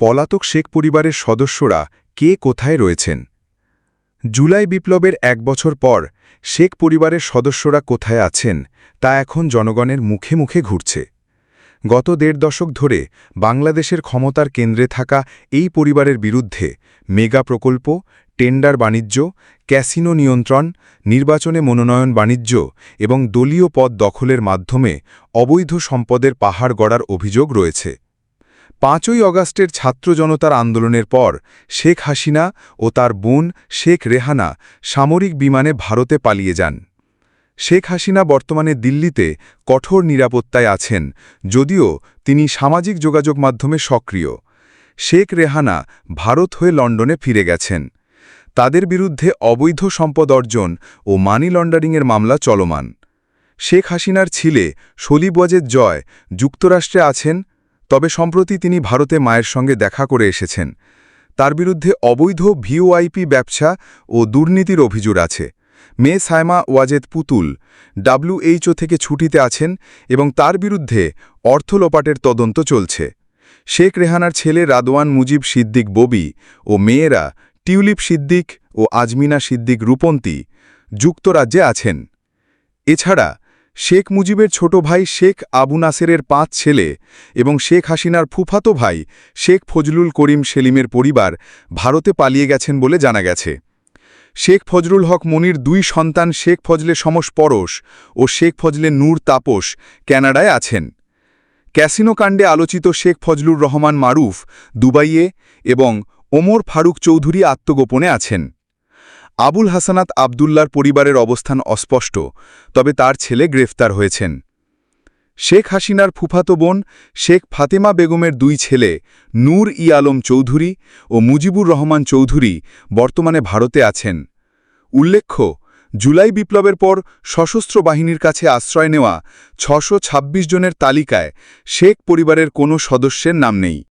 পলাতক শেখ পরিবারের সদস্যরা কে কোথায় রয়েছেন? জুলাই বিপ্লবের এক বছর পর শেখ পরিবারের সদস্যরা কোথায় আছেন তা এখন জনগণের মুখে মুখে ঘুরছে। গত দেড় দশক ধরে বাংলাদেশের ক্ষমতার কেন্দ্রে থাকা এই পরিবারের বিরুদ্ধে মেগা প্রকল্প, টেন্ডার বাণিজ্য, ক্যাসিনো নিয়ন্ত্রণ, নির্বাচনে মনোনয়ন বাণিজ্য এবং দলীয় পদ দখলের মাধ্যমে অবৈধ সম্পদের পাহাড় গড়ার অভিযোগ রয়েছে। পাঁচই অগাস্টের ছাত্র জনতার আন্দোলনের পর শেখ হাসিনা ও তার বোন শেখ রেহানা সামরিক বিমানে ভারতে পালিয়ে যান। শেখ হাসিনা বর্তমানে দিল্লিতে কঠোর নিরাপত্তায় আছেন, যদিও তিনি সামাজিক যোগাযোগ মাধ্যমে সক্রিয়। শেখ রেহানা ভারত হয়ে লন্ডনে ফিরে গেছেন। তাদের বিরুদ্ধে অবৈধ সম্পদ অর্জন ও মানি লন্ডারিংয়ের মামলা চলমান। শেখ হাসিনার ছিলে সলিবজেদ জয় যুক্তরাষ্ট্রে আছেন তবে সম্প্রতি তিনি ভারতে মায়ের সঙ্গে দেখা করে এসেছেন। তার বিরুদ্ধে অবৈধ ভিওআইপি ব্যবসা ও দুর্নীতির অভিযোগ আছে। মেয়ে সায়মা ওয়াজেদ পুতুল, ডাব্লিউএইচও থেকে ছুটিতে আছেন এবং তার বিরুদ্ধে অর্থ লোপাটের তদন্ত চলছে। শেখ রেহানার ছেলে রাদওয়ান মুজিব সিদ্দিক ববি ও মেয়েরা টিউলিপ সিদ্দিক ও আজমিনা সিদ্দিক রূপন্তী যুক্তরাজ্যে আছেন। এছাড়া শেখ মুজিবের ছোট ভাই শেখ আবু নাসেরের পাঁচ ছেলে এবং শেখ হাসিনার ফুফাতো ভাই শেখ ফজলুল করিম সেলিমের পরিবার ভারতে পালিয়ে গেছেন বলে জানা গেছে। শেখ ফজরুল হক মনির দুই সন্তান শেখ ফজলে সমস পরশ ও শেখ ফজলে নূর তাপস ক্যানাডায় আছেন। ক্যাসিনো কাণ্ডে আলোচিত শেখ ফজলুর রহমান মারুফ দুবাইয়ে এবং ওমর ফারুক চৌধুরী আত্মগোপনে আছেন। আবুল হাসানাত আবদুল্লার পরিবারের অবস্থান অস্পষ্ট, তবে তার ছেলে গ্রেফতার হয়েছেন। শেখ হাসিনার ফুফাতো বোন শেখ ফাতেমা বেগমের দুই ছেলে নূর ই আলম চৌধুরী ও মুজিবুর রহমান চৌধুরী বর্তমানে ভারতে আছেন। উল্লেখ্য, জুলাই বিপ্লবের পর সশস্ত্র বাহিনীর কাছে আশ্রয় নেওয়া ছশো জনের তালিকায় শেখ পরিবারের কোনো সদস্যের নাম নেই।